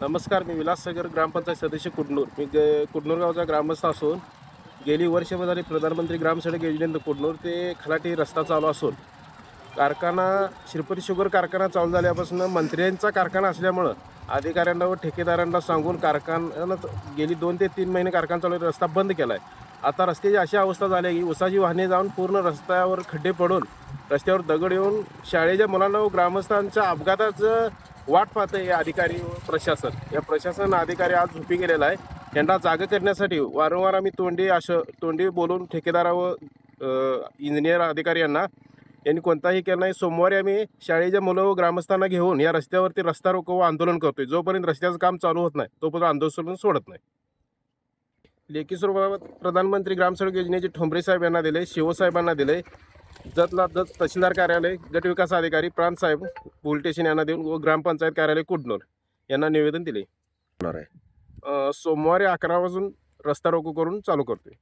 नमस्कार मी विलासनगर ग्रामपंचायत सदस्य कुडनूर. मी ग कुडनूर गावचा ग्रामस्थ असून गेली वर्षभर झाली प्रधानमंत्री ग्रामसडक योजनेत कुडनूर ते खलाटी रस्ता चालू असून कारखाना श्रीपती शुगर कारखाना चालू झाल्यापासून मंत्र्यांचा कारखाना असल्यामुळं अधिकाऱ्यांना व ठेकेदारांना सांगून कारखान्यानं गेली दोन ते तीन महिने कारखाना चालू रस्ता बंद केला आहे आता रस्त्याची अशी अवस्था झाली आहे की उसाची वाहने जाऊन पूर्ण रस्त्यावर खड्डे पडून रस्त्यावर दगड येऊन शाळेच्या मुलांना व ग्रामस्थांच्या अपघाताचं वाट पाहतं हे अधिकारी व प्रशासन. या प्रशासन अधिकारी आज झोपी गेलेला आहे. त्यांना जागा करण्यासाठी वारंवार आम्ही तोंडी आश तोंडी बोलून ठेकेदारा व इंजिनियर अधिकारी यांना यांनी कोणताही केला नाही. सोमवारी आम्ही शाळेच्या मुलं व ग्रामस्थांना घेऊन या रस्त्यावरती रस्ता रोको व आंदोलन करतोय. जोपर्यंत रस्त्याचं काम चालू होत नाही तोपर्यंत आंदोलन सोडत नाही. लेखी स्वरूपात प्रधानमंत्री ग्रामसडक योजनेचे ठोंबरे साहेब यांना दिले शिवसाहेबांना दिले जतला जत तहसीलदार कार्यालय गट विकास अधिकारी प्रांत साहेब पोलीस स्टेशन यांना देऊन व ग्रामपंचायत कार्यालय कुडनूर यांना निवेदन दिले. होणार आहे. सोमवारी अकरा वाजून रस्ता रोको करून चालू करतोय.